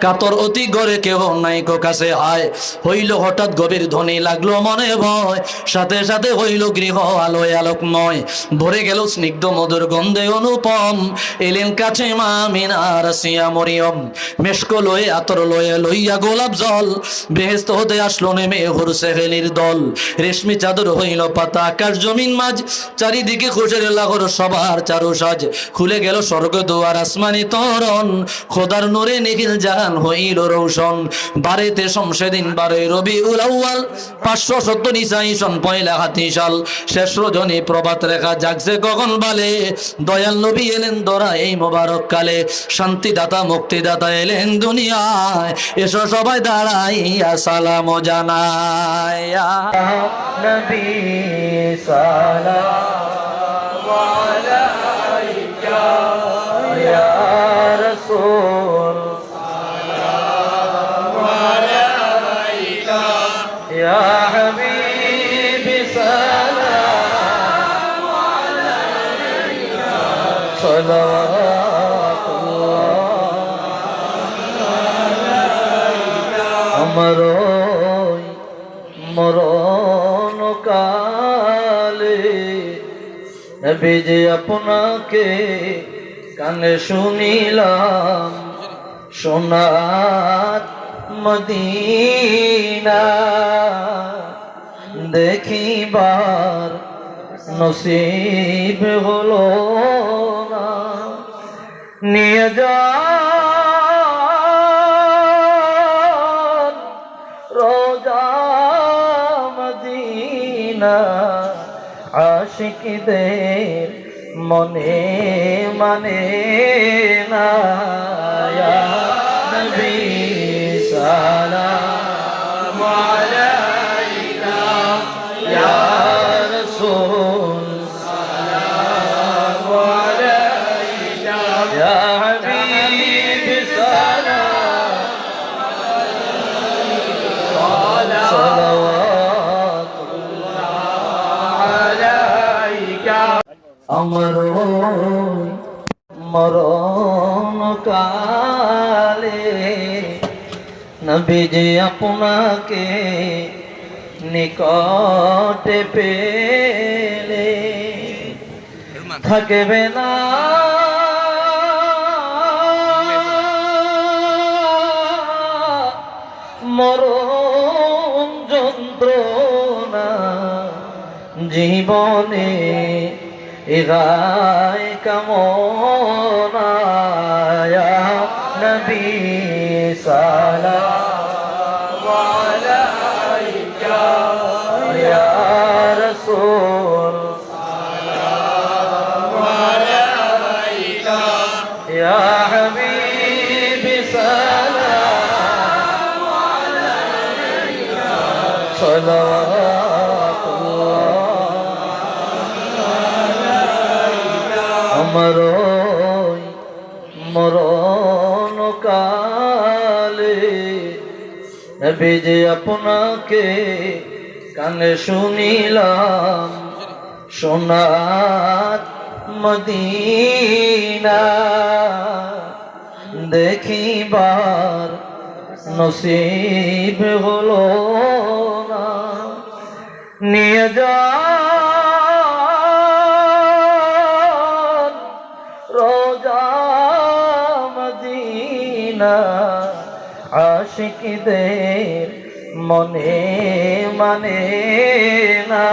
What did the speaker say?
কাতর অতি গড়ে কেহ নাই কো কাছে আয়। হইল হঠাৎ গভীর ধ্বনি, লাগল মনে ভয়। সাথে সাথে হইল গৃহ আলোয় আলোকময়। ভরে গেল স্নিগ্ধ মধুর গন্ধে অনুপম। এলেন কাছে মা মিনার সিয়া মরিয়ম। মেশকো লয়ে, আতর লয়ে লইয়া গোলাপ জল। বেহেস্ত হতে আসলো নেমে হুরসে হেলির দল। রেশমি চাদর হইল পাতা, আকাশ জমিন মাঝ। চারিদিকে খুশের লাগর সবার চারু সাজ খুলে গেল স্বর্গ দুয়ার, আসমানি তরণ। খোদার নূরে নিখিল জাহান হইল রৌশন। বারেতে শমশেদিন বারে রবি উলাউয়াল পাঁচশো সত্তর ইসাইশন পয়লা হাতি সাল শেষ রজনী প্রভাত রেখা জাগছে কখন বালে। দয়াল নবী এলেন দরা এই মোবারক কালে। শান্তিদাতা, মুক্তিদাতা এলেন দুনিয়ায়। এসো সবাই দাঁড়াইয়া সালাম জানায় নবী সালাওয়াতুল্লাহ আমার মরণ কালে যে আপনাকে কানে শুনিলাম। সোনার মদিনা দেখিবার নসিব হলো নিয়ে যান রোজা আশিকদের মনে মানে না। মরণ কালে নবীজি আপনাকে নিকটে পেলে। থাকবে না। মরণ যন্ত্রণা জীবনে إذاك مونا يا نبي سلام عليك يا رسول سلام عليك يا حبيبي سلام عليك صلوات আমার মরণ কালে যে আপনাকে কানে শুনিলাম সোনার মদিনা। দেখিবার নসিব হলো না। নিয়ে যা মদিনা আশিকদের মনে মানে না।